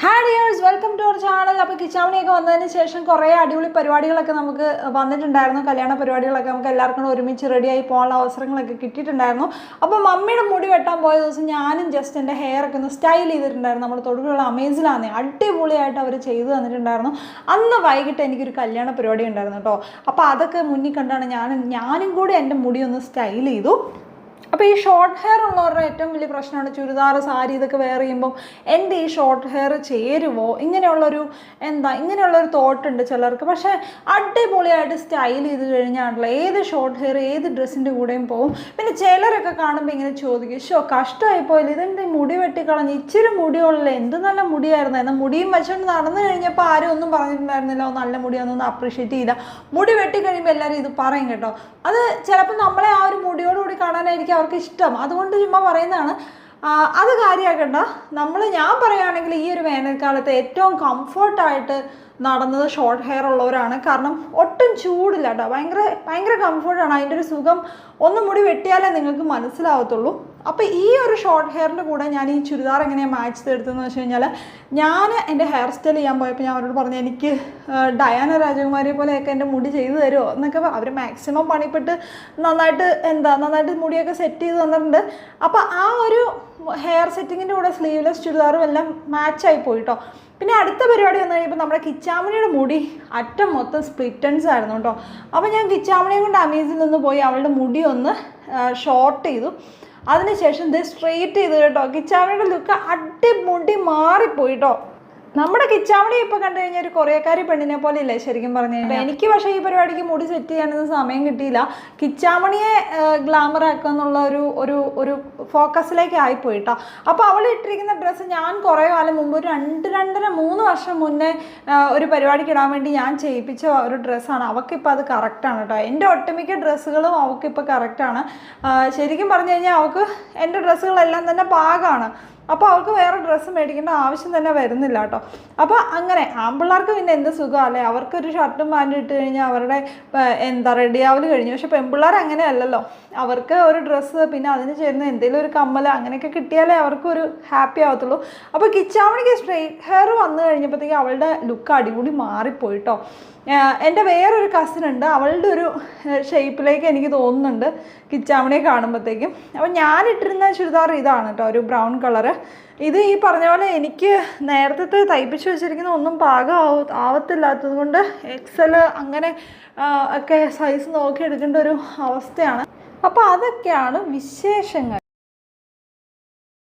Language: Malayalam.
Hi dears welcome to our channel അപ്പോൾ കിച്ചാമണിയൊക്കെ വന്നതിന് ശേഷം കുറേ അടിപൊളി പരിപാടികളൊക്കെ നമുക്ക് വന്നിട്ടുണ്ടായിരുന്നു. കല്യാണ പരിപാടികളൊക്കെ നമുക്ക് എല്ലാവർക്കും ഒരുമിച്ച് റെഡിയായി പോകാനുള്ള അവസരങ്ങളൊക്കെ കിട്ടിയിട്ടുണ്ടായിരുന്നു. അപ്പോൾ മമ്മിയുടെ മുടി വെട്ടാൻ പോയ ദിവസം ഞാനും ജസ്റ്റ് എന്റെ ഹെയർ ഒക്കെ ഒന്ന് സ്റ്റൈൽ ചെയ്തിട്ടുണ്ടായിരുന്നു. നമ്മൾ തൊടുപുഴ അമേസിലാണ് അടിപൊളിയായിട്ട് അവർ ചെയ്തു തന്നിട്ടുണ്ടായിരുന്നു. അന്ന് വൈകിട്ട് എനിക്കൊരു കല്യാണ പരിപാടി ഉണ്ടായിരുന്നു കേട്ടോ. അപ്പോൾ അതൊക്കെ മുന്നിൽ കണ്ടാണ് ഞാൻ ഞാനും കൂടി എന്റെ മുടി ഒന്ന് സ്റ്റൈൽ ചെയ്തു. അപ്പോൾ ഈ ഷോർട്ട് ഹെയർ ഉള്ളവരുടെ ഏറ്റവും വലിയ പ്രശ്നമാണ് ചുരിദാർ സാരി ഇതൊക്കെ വെയർ ചെയ്യുമ്പോൾ എന്റെ ഈ ഷോർട്ട് ഹെയർ ചേരുവോ? ഇങ്ങനെയുള്ളൊരു എന്താ ഇങ്ങനെയുള്ളൊരു തോട്ടുണ്ട് ചിലർക്ക്. പക്ഷേ അടിപൊളിയായിട്ട് സ്റ്റൈൽ ചെയ്ത് കഴിഞ്ഞാണല്ലോ. ഏത് ഷോർട്ട് ഹെയർ ഏത് ഡ്രസ്സിന്റെ കൂടെയും പോകും പിന്നെ ചിലരൊക്കെ കാണുമ്പോൾ ഇങ്ങനെ ചോദിക്കും ഷോ കഷ്ടമായി പോയില്ല. ഈ മുടി വെട്ടിക്കളഞ്ഞ്? ഇച്ചിരി മുടിയുള്ളൂ എന്ത് നല്ല മുടിയായിരുന്നു? എന്നാൽ മുടിയും വെച്ചുകൊണ്ട് നടന്നു കഴിഞ്ഞപ്പോൾ ആരും ഒന്നും പറഞ്ഞിട്ടുണ്ടായിരുന്നില്ല. "ഓ, നല്ല മുടിയാണെന്നൊന്നും അപ്രീഷിയേറ്റ് ചെയ്യില്ല. മുടി വെട്ടിക്കഴിയുമ്പോൾ എല്ലാവരും ഇത് പറയും കേട്ടോ. അത് ചിലപ്പോൾ നമ്മളെ ആ ഒരു മുടിയോടുകൂടി കാണാനായിരിക്കും അവർക്ക് ഇഷ്ടം. അതുകൊണ്ട് ചുമ്മാ പറയുന്നതാണ്. അത് കാര്യമാക്കണ്ട നമ്മൾ ഞാൻ പറയുകയാണെങ്കിൽ ഈ ഒരു വേനൽക്കാലത്ത് ഏറ്റവും കംഫർട്ടായിട്ട് നടന്നത് ഷോർട്ട് ഹെയർ ഉള്ളവരാണ്. കാരണം ഒട്ടും ചൂടില്ല കേട്ടോ ഭയങ്കര ഭയങ്കര കംഫർട്ടാണ് അതിന്റെ ഒരു സുഖം ഒന്ന് മുടി വെട്ടിയാലേ നിങ്ങൾക്ക് മനസ്സിലാവത്തുള്ളൂ. അപ്പോൾ ഈ ഒരു ഷോർട്ട് ഹെയറിന്റെ കൂടെ ഞാൻ ഈ ചുരിദാർ എങ്ങനെയാണ് മാച്ച് തീർത്തതെന്ന് വെച്ച് കഴിഞ്ഞാൽ ഞാൻ എന്റെ ഹെയർ സ്റ്റൈൽ ചെയ്യാൻ പോയപ്പോൾ ഞാൻ അവരോട് പറഞ്ഞു എനിക്ക് ഡയാന രാജകുമാരിയെ പോലെയൊക്കെ എന്റെ മുടി ചെയ്തു തരുമോ എന്നൊക്കെ അവർ മാക്സിമം പണിപ്പെട്ട് നന്നായിട്ട് എന്താ നന്നായിട്ട് മുടിയൊക്കെ സെറ്റ് ചെയ്ത് തന്നിട്ടുണ്ട്. അപ്പോൾ ആ ഒരു ഹെയർ സെറ്റിങ്ങിന്റെ കൂടെ സ്ലീവ്ലെസ് ചുരിദാറും എല്ലാം മാച്ചായി പോയിട്ടോ. പിന്നെ അടുത്ത പരിപാടി വന്നു കഴിഞ്ഞപ്പോൾ നമ്മുടെ കിച്ചാമണിയുടെ മുടി അറ്റം മൊത്തം സ്പ്ലിറ്റൻസ് ആയിരുന്നു കേട്ടോ. അപ്പോൾ ഞാൻ കിച്ചാമണിയെ കൊണ്ട് അമേസിൽ നിന്ന് പോയി അവളുടെ മുടി ഒന്ന് ഷോർട്ട് ചെയ്തു. അതിനുശേഷം ഇത് സ്ട്രെയിറ്റ് ചെയ്ത് കേട്ടോ. കിച്ചാമണിയുടെ ലുക്ക് അടിമുടി മാറിപ്പോയി കേട്ടോ. നമ്മുടെ കിച്ചാമണി ഇപ്പൊ കണ്ടു കഴിഞ്ഞാൽ ഒരു കൊറിയക്കാരി പെണ്ണിനെ പോലെ ഇല്ലേ ശരിക്കും പറഞ്ഞു കഴിഞ്ഞാൽ എനിക്ക് പക്ഷേ ഈ പരിപാടിക്ക് മുടി സെറ്റ് ചെയ്യാനൊന്നും സമയം കിട്ടിയില്ല. കിച്ചാമണിയെ ഗ്ലാമർ ആക്കുക എന്നുള്ള ഒരു ഒരു ഒരു ഫോക്കസിലേക്ക് ആയിപ്പോയി കേട്ടോ അപ്പോൾ അവൾ ഇട്ടിരിക്കുന്ന ഡ്രസ്സ് ഞാൻ കുറേ കാലം മുമ്പ് ഒരു രണ്ട് രണ്ടര മൂന്ന് വർഷം മുന്നേ ഒരു പരിപാടിക്ക് ഇടാൻ വേണ്ടി ഞാൻ ചെയ്യിപ്പിച്ച ഒരു ഡ്രസ്സാണ് അവൾക്കിപ്പോൾ അത് കറക്റ്റാണ് കേട്ടോ എന്റെ ഒട്ടുമിക്ക ഡ്രസ്സുകളും അവൾക്കിപ്പോൾ ആണ്. ശരിക്കും പറഞ്ഞു കഴിഞ്ഞാൽ അവൾക്ക് എന്റെ ഡ്രസ്സുകളെല്ലാം തന്നെ പാകമാണ് അപ്പോൾ അവർക്ക് വേറെ ഡ്രസ്സ് മേടിക്കേണ്ട ആവശ്യം തന്നെ വരുന്നില്ല കേട്ടോ. അപ്പോൾ അങ്ങനെ ആൺപിള്ളേർക്ക് പിന്നെ എന്ത് സുഖമല്ലേ അവർക്കൊരു ഷർട്ടും പാന്റും ഇട്ട് കഴിഞ്ഞാൽ അവരുടെ എന്താ റെഡിയാവൽ കഴിഞ്ഞു. പക്ഷെ പെൺപിള്ളേർ അങ്ങനെയല്ലല്ലോ. അവർക്ക് ഒരു ഡ്രസ്സ് പിന്നെ അതിന് ചേരുന്ന എന്തെങ്കിലും ഒരു കമ്മൽ അങ്ങനെയൊക്കെ കിട്ടിയാലേ അവർക്കൊരു ഹാപ്പി ആവത്തുള്ളൂ. അപ്പോൾ കിച്ചാമണിക്ക് സ്ട്രെയിറ്റ് ഹെയർ വന്നു കഴിഞ്ഞപ്പോഴത്തേക്ക് അവളുടെ ലുക്ക് അടിപൊളി മാറിപ്പോയി കേട്ടോ. എന്റെ വേറൊരു കസിൻ ഉണ്ട്. അവളുടെ ഒരു ഷേപ്പിലേക്ക് എനിക്ക് തോന്നുന്നുണ്ട്. കിച്ചാമണിയെ കാണുമ്പോഴത്തേക്കും അപ്പോൾ ഞാനിട്ടിരുന്ന ചുരിദാർ ഇതാണ് കേട്ടോ ഒരു ബ്രൗൺ കളറ് ഇത് ഈ പറഞ്ഞ പോലെ എനിക്ക് നേരത്തെ തയ്പ്പിച്ച് വെച്ചിരിക്കുന്ന ഒന്നും പാകം ആവ ആവത്തില്ലാത്തത് കൊണ്ട് എക്സൽ അങ്ങനെ ഒക്കെ സൈസ് നോക്കി എടുക്കേണ്ട ഒരു അവസ്ഥയാണ്. അപ്പോൾ അതൊക്കെയാണ് വിശേഷങ്ങൾ.